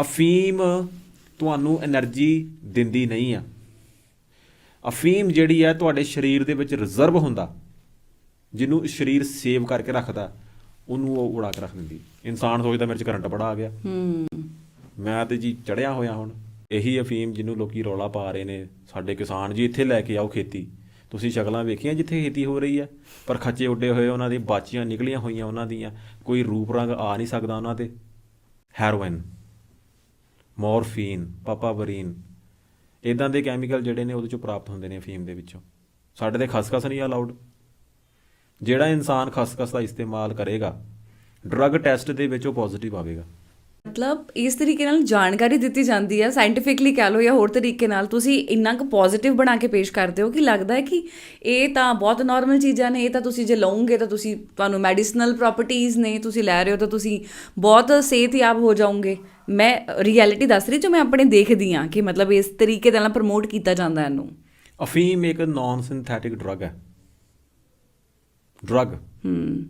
ਅਫੀਮ ਤੁਹਾਨੂੰ એનર્ਜੀ ਦਿੰਦੀ ਨਹੀਂ ਆ। ਅਫੀਮ ਜਿਹੜੀ ਆ ਤੁਹਾਡੇ ਸਰੀਰ ਦੇ ਵਿੱਚ ਰਿਜ਼ਰਵ ਹੁੰਦਾ ਜਿਹਨੂੰ ਸਰੀਰ ਸੇਵ ਕਰਕੇ ਰੱਖਦਾ ਉਹਨੂੰ ਉਹ ਉੜਾ ਕੇ ਰੱਖ ਦਿੰਦੀ। ਇਨਸਾਨ ਸੋਚਦਾ ਮੇਰੇ 'ਚ ਕਰੰਟ ਬੜਾ ਆ ਗਿਆ। ਹੂੰ। ਮੈਂ ਤੇ ਜੀ ਚੜਿਆ ਹੋਇਆ ਹੁਣ। ਇਹੀ ਅਫੀਮ ਜਿਹਨੂੰ ਲੋਕੀ ਰੌਲਾ ਪਾ ਰਹੇ ਨੇ। ਸਾਡੇ ਕਿਸਾਨ ਜੀ ਇੱਥੇ ਲੈ ਕੇ ਆਓ ਖੇਤੀ। ਤੁਸੀਂ ਸ਼ਕਲਾਂ ਵੇਖੀਆਂ ਜਿੱਥੇ ਖੇਤੀ ਹੋ ਰਹੀ ਆ? ਪਰ ਖੱਚੇ ਉੱਡੇ ਹੋਏ ਉਹਨਾਂ ਦੀ ਬਾਚੀਆਂ ਨਿਕਲੀਆਂ ਹੋਈਆਂ ਉਹਨਾਂ ਦੀਆਂ। ਕੋਈ ਰੂਪ ਰੰਗ ਆ ਨਹੀਂ ਸਕਦਾ ਉਹਨਾਂ ਤੇ। ਹੈਰੋਇਨ। ਮੋਰਫੀਨ, ਪਾਪਾਵਰੀਨ ਇਦਾਂ ਦੇ ਕੈਮੀਕਲ ਜਿਹੜੇ ਨੇ ਉਹਦੇ ਚੋਂ ਪ੍ਰਾਪਤ ਹੁੰਦੇ ਨੇ ਅਫੀਮ ਦੇ ਵਿੱਚੋਂ। ਸਾਡੇ ਤੇ ਖਸਖਸ ਨਹੀਂ ਅਲਾਉਡ ਜਿਹੜਾ ਇਨਸਾਨ ਖਸਖਸ ਦਾ ਇਸਤੇਮਾਲ ਕਰੇਗਾ, ਡਰੱਗ ਟੈਸਟ ਦੇ ਵਿੱਚ ਉਹ ਪੋਜ਼ਿਟਿਵ ਆਵੇਗਾ। ਮਤਲਬ ਇਸ ਤਰੀਕੇ ਨਾਲ ਜਾਣਕਾਰੀ ਦਿੱਤੀ ਜਾਂਦੀ ਹੈ ਸਾਇੰਟੀਫਿਕਲੀ ਕਹਿ ਲਓ ਜਾਂ ਹੋਰ ਤਰੀਕੇ ਨਾਲ ਤੁਸੀਂ ਇੰਨਾ ਕੁ ਪੋਜ਼ਿਟਿਵ ਬਣਾ ਕੇ ਪੇਸ਼ ਕਰਦੇ ਹੋ ਕਿ ਲੱਗਦਾ ਹੈ ਕਿ ਇਹ ਤਾਂ ਬਹੁਤ ਨਾਰਮਲ ਚੀਜ਼ਾਂ ਨੇ ਇਹ ਤਾਂ ਤੁਸੀਂ ਜੇ ਲਓਗੇ ਤਾਂ ਤੁਸੀਂ ਤੁਹਾਨੂੰ ਮੈਡੀਸਨਲ ਪ੍ਰੋਪਰਟੀਆਂ ਨੇ ਤੁਸੀਂ ਲੈ ਰਹੇ ਹੋ ਤਾਂ ਤੁਸੀਂ ਬਹੁਤ ਸਿਹਤਯਾਬ ਹੋ ਜਾਓਗੇ। ਮੈਂ ਰਿਐਲਿਟੀ ਦੱਸ ਰਹੀ ਜੋ ਮੈਂ ਆਪਣੇ ਦੇਖਦੀ ਆ ਕਿ ਮਤਲਬ ਇਸ ਤਰੀਕੇ ਨਾਲ ਪ੍ਰਮੋਟ ਕੀਤਾ ਜਾਂਦਾ ਹੈ ਇਹਨੂੰ। ਅਫੀਮ ਇੱਕ ਨਾਨ ਸਿੰਥੈਟਿਕ ਡਰੱਗ ਹੈ। ਡਰੱਗ ਹੂੰ।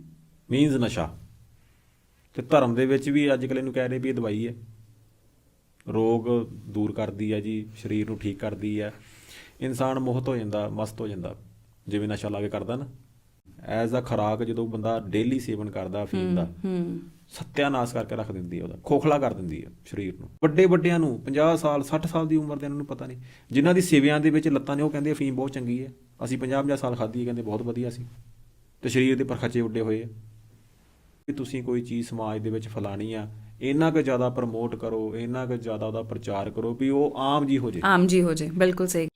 ਮੀਨਸ ਨਸ਼ਾ। ਤੇ ਧਰਮ ਦੇ ਵਿੱਚ ਵੀ ਅੱਜ ਕੱਲ੍ਹ ਇਹਨੂੰ ਕਹਿ ਰਹੇ ਵੀ ਇਹ ਦਵਾਈ ਹੈ। ਰੋਗ ਦੂਰ ਕਰਦੀ ਹੈ ਜੀ ਸਰੀਰ ਨੂੰ ਠੀਕ ਕਰਦੀ ਹੈ। ਇਨਸਾਨ ਮੋਹਤ ਹੋ ਜਾਂਦਾ ਮਸਤ ਹੋ ਜਾਂਦਾ ਜਿਵੇਂ ਨਸ਼ਾ ਲਾ ਕੇ ਕਰਦਾ ਨਾ। ਐਜ਼ ਅ ਖਰਾਕ ਜਦੋਂ ਬੰਦਾ ਡੇਲੀ ਸੇਵਨ ਕਰਦਾ ਅਫੀਮ ਦਾ ਹੂੰ ਸੱਤਿਆਨਾਸ਼ ਕਰਕੇ ਰੱਖ ਦਿੰਦੀ ਹੈ ਉਹਦਾ ਖੋਖਲਾ ਕਰ ਦਿੰਦੀ ਹੈ ਸਰੀਰ ਨੂੰ। ਵੱਡੇ ਵੱਡਿਆਂ ਨੂੰ 50 ਸਾਲ 60 ਸਾਲ ਦੀ ਉਮਰ ਦੇ ਇਹਨਾਂ ਨੂੰ ਪਤਾ ਨਹੀਂ। ਜਿਨ੍ਹਾਂ ਦੀ ਸੇਵਿਆਂ ਦੇ ਵਿੱਚ ਲੱਤਾਂ ਨੇ ਉਹ ਕਹਿੰਦੇ ਅਫੀਮ ਬਹੁਤ ਚੰਗੀ ਹੈ। ਅਸੀਂ 50 50 ਸਾਲ ਖਾਧੀ ਕਹਿੰਦੇ ਬਹੁਤ ਵਧੀਆ ਸੀ। ਤੇ ਸਰੀਰ ਦੇ ਪਰਖਚੇ ਉੱਡੇ ਹੋਏ ਆ ਕਿ ਤੁਸੀਂ ਕੋਈ ਚੀਜ਼ ਸਮਾਜ ਦੇ ਵਿੱਚ ਫੈਲਾਣੀ ਆ, ਇੰਨਾ ਕੁ ਜ਼ਿਆਦਾ ਪ੍ਰਮੋਟ ਕਰੋ, ਇੰਨਾ ਕੁ ਜ਼ਿਆਦਾ ਉਹਦਾ ਪ੍ਰਚਾਰ ਕਰੋ ਵੀ ਉਹ ਆਮ ਜੀ ਹੋ ਜੇ। ਆਮ ਜੀ ਹੋ ਜੇ, ਬਿਲਕੁਲ ਸਹੀ।